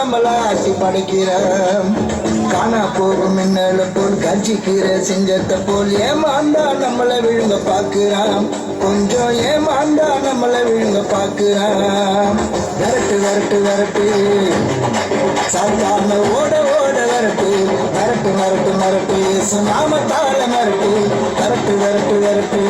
நம்மள ஆட்டி படைக்கிற காணா போகும் மின்னல போல் கட்சிக்கிற சிங்கத்தை போல் ஏமாண்டா நம்மளை விழுங்க பார்க்கிறான். கொஞ்சம் ஏமாண்டா நம்மளை விழுங்க பார்க்கிறான். விரட்டு வரட்டு வரட்டு. சாத்தாம ஓட ஓட வரட்டு. விரட்டு மரட்டு விரட்டு. சுனாமத்தால மரட்டு வரட்டு. விரட்டு விரட்டு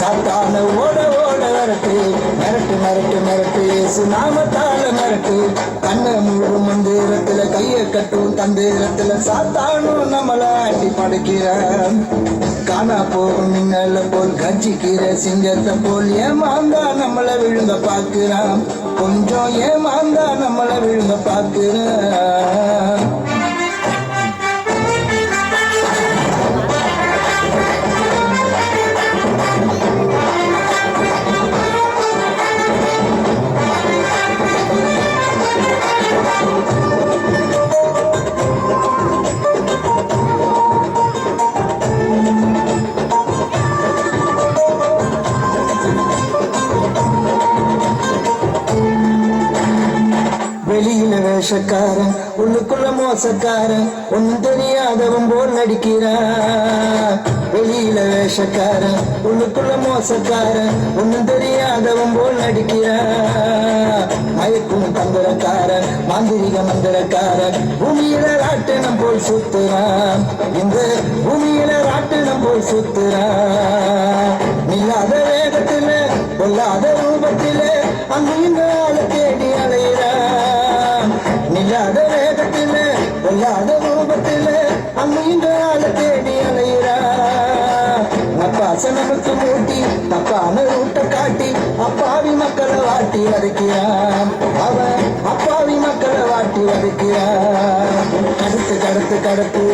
சாத்தான ஓட ஓட வரட்டு. மரட்டு மரட்டு மரட்டு சுனாமத்தால மிரட்டு கண்ணை மூடும் மந்திரத்துல கைய கட்டும் தந்திரத்துல சாத்தானும் நம்மள அடி படுக்கிறான் காணா போகும் மின்னல போல் கஞ்சிக்கிற சிங்கத்தை போல் ஏமாந்தா நம்மள விழுங்க பார்க்கிறான். கொஞ்சம் ஏமாந்தா நம்மள விழுங்க பார்க்கிறான். வேஷக்காரன் உள்ளுக்குள்ள மோசக்காரன் ஒன்னும் தெரியாதவன் போல் நடிக்கிறான். வெளியில வேஷக்காரன் உள்ளுக்குள்ள மோசக்காரன் ஒன்னும் தெரியாதவன் போல் நடிக்கிறான். மயக்கும் தந்திரக்காரன் மாந்திரிக மந்திரக்காரன் பூமியில ராட்டினம் போல் சுத்துறான். இந்த பூமியில ராட்டினம் போல் சுத்துறான். நில்லாத நப்பாச மூட்டி தப்பான ரூட்டை காட்டி அப்பாவி மக்களை வாட்டி வதைக்கிறான் அவன் அப்பாவி மக்களை வாட்டி வதைக்கிறான் கடத்து கடத்து கடத்து.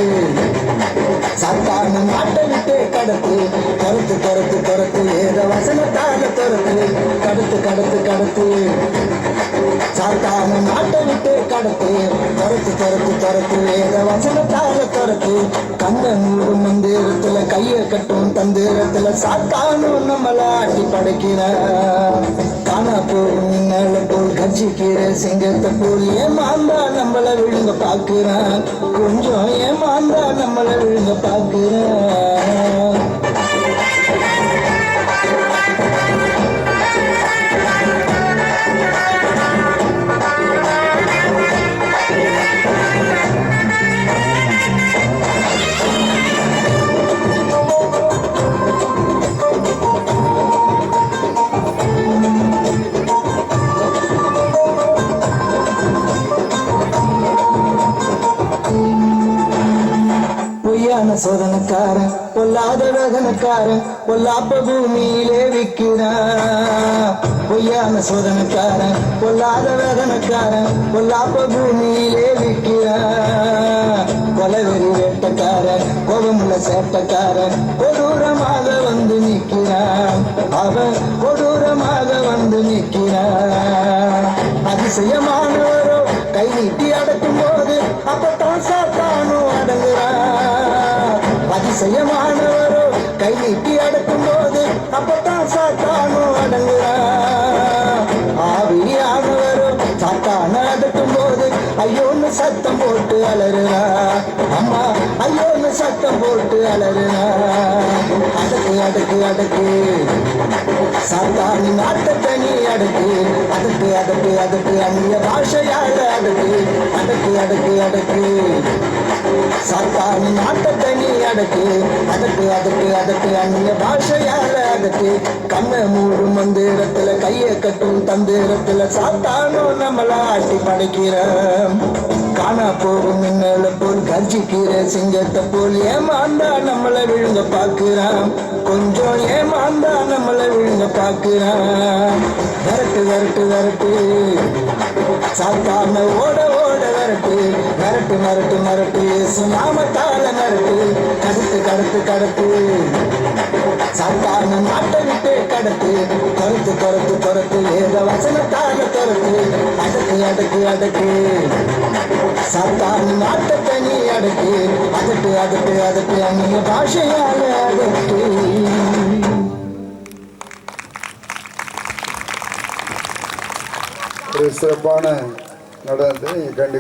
சத்தான நாட்டை விட்டே கடத்து. கருத்து கருத்து கருத்து. ஏத வசனத்தால துரத்து கடத்து கடத்து கடத்து. சாத்தான நாட்டை விட்டே கடத்து. கருத்து கருத்து கருத்து. ஏத வசனத்தால துரத்து கண்ணன் மூடும் மந்திரத்துல கைய சாத்தானும் நம்மள ஆட்டி படைக்கிறான் காணா போகும் மின்னல போல் கட்சிக்கிற சிங்கத்தை போல் ஏமாந்தா நம்மள விழுங்க பாக்குறான் கொஞ்சம் ஏமாந்தா நம்மள விழுங்க பாக்குறான் சோதனக்காரன் பொல்லாத வேதனக்காரன் பொல்லாப்ப பூமியிலே விற்கிறான். பொய்யான சோதனக்காரன் பொல்லாத வேதனக்காரன் பொல்லாப்ப பூமியிலே விற்கிறான். கொலவெறி வேட்டக்காரன் கோபமுள்ள சேட்டக்காரன் கொடூரமாக வந்து நிற்கிறான். அவன் கொடூரமாக வந்து நிற்கிறான். அதிசயமானவரோ கை நீட்டி அடக்கும் போது அப்பத்தான் சாத்தானோ அடங்குறான். அதிசயமானவரோ கை நீட்டி அடக்கும் போது அப்பதான் சாத்தானோ அடங்குறா ஆவியானவரோ சாத்தான அடக்கும் போது ஐயோன்னு சத்தம் போட்டு அலறுறா அம்மா ஐயோன்னு சத்தம் போட்டு அலறுறா அடக்கு அடக்கு அடக்கு. சாத்தானின் நாட்டத்தை நீ அடக்கு. அதற்கு அதற்கு அதற்கு அந்நிய பாஷையால அடக்கு. அடக்கு அடக்கு அடக்கு. சாத்தானின் நாட்டத்தை நீ அடக்கு அதற்கு அதற்கு அதற்கு அந்நிய பாஷையால அதற்கு கண்ணை மூடும் மந்திரத்துல கைய கட்டும் தந்திரத்துல சாத்தானோ நம்மள ஆட்டி படைக்கிறோம் காணா போகும் மின்னல போல் கர்ஜிக்கிற சிங்கத்தை போல் ஏமாந்தா நம்மள விழுங்க பாக்குறான் கொஞ்சம் ஏமாந்தா நம்மள விழுங்க பாக்குறான் விரட்டு விரட்டு வரட்டு. சாத்தாம ஓட ஓட வரட்டு. விரட்டு மிரட்டு மிரட்டு சுனாமத்தால மிரட்டு கருத்து கருத்து கருத்து. சாத்தான நாட்டை விட்டு கடத்து. கருத்து கருத்து கருத்து. ஏத வசனத்தாக கருத்து. அடக்கு அடக்கு அடக்கு. சாத்தான நாட்டை தனி அடக்கு. அதட்டு அதட்டு அதட்டு அந்நிய பாஷையாக அடக்கு. ஒரு சிறப்பான நடந்து கண்டு